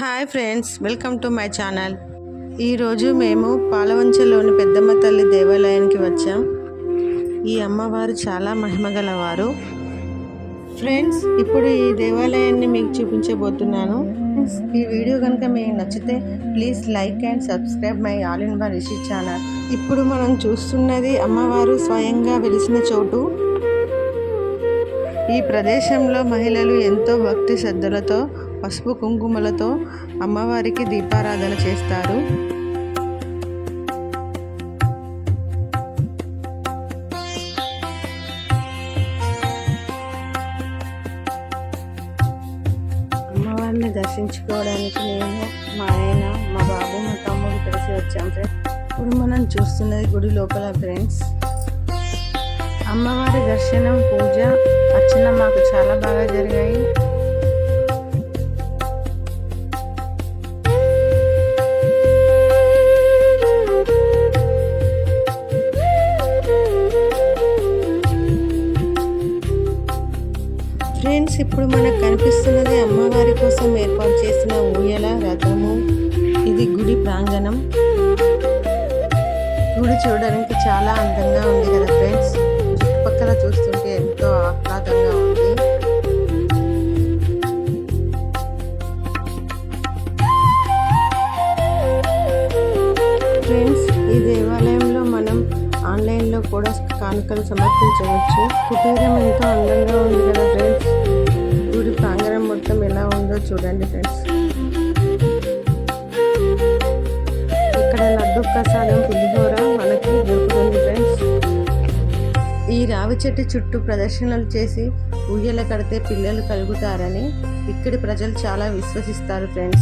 Hi friends welcome to my channel. ఈరోజు మేము పాలవంచలోని పెద్దమ్మ తల్లి దేవాలయానికి వచ్చాం. ఈ అమ్మవారు చాలా మహిమగలవారు ఫ్రెండ్స్ ఇప్పుడు ఈ దేవాలయాన్ని మీకు చూపించబోతున్నాను. ఈ వీడియో కనుక మీకు నచ్చితే please like and subscribe my all in one Rishi channel. ఇప్పుడు మనం చూస్తున్నది అమ్మవారు స్వయంగా వెలిసిన చోటు. ఈ ప్రదేశంలో మహిళలు ఎంతో భక్తి శ్రద్ధలతో పసుపు కుంకుమలతో అమ్మవారికి దీపారాధన చేస్తారు. అమ్మవారిని దర్శించుకోవడానికి నేను మా ఆయన మా బాబు మా తమ్ముడు కలిసి వచ్చాం ఫ్రెండ్స్. ఇప్పుడు మనం చూస్తున్నది గుడి లోపల ఫ్రెండ్స్. అమ్మవారి దర్శనం పూజ అర్చన మాకు చాలా బాగా జరిగాయి. ఫ్రెండ్స్ ఇప్పుడు మనకు కనిపిస్తున్నది అమ్మవారి కోసం ఏర్పాటు చేసిన ఊయల రథము. ఇది గుడి ప్రాంగణం. గుడి చూడడానికి చాలా అందంగా ఉంది కదా ఫ్రెండ్స్? చుట్టుపక్కల చూస్తుంటే ఎంతో ఆహ్లాదంగా ఉంది. ఫ్రెండ్స్ ఈ దేవాలయంలో మనం ఆన్లైన్లో కూడా కానుకలు సమర్పించవచ్చు. కుటీరం ఎంతో అందంగా ఉంది కదా ఫ్రెండ్స్? చూడండి ఫ్రెండ్స్ ఇక్కడ లడ్డు ప్రసాదం పులిహోర మనకి దొరుకుతుంది ఫ్రెండ్స్ ఈ రావి చెట్టు చుట్టూ ప్రదర్శనలు చేసి ఊయల కడితే పిల్లలు కలుగుతారని ఇక్కడి ప్రజలు చాలా విశ్వసిస్తారు ఫ్రెండ్స్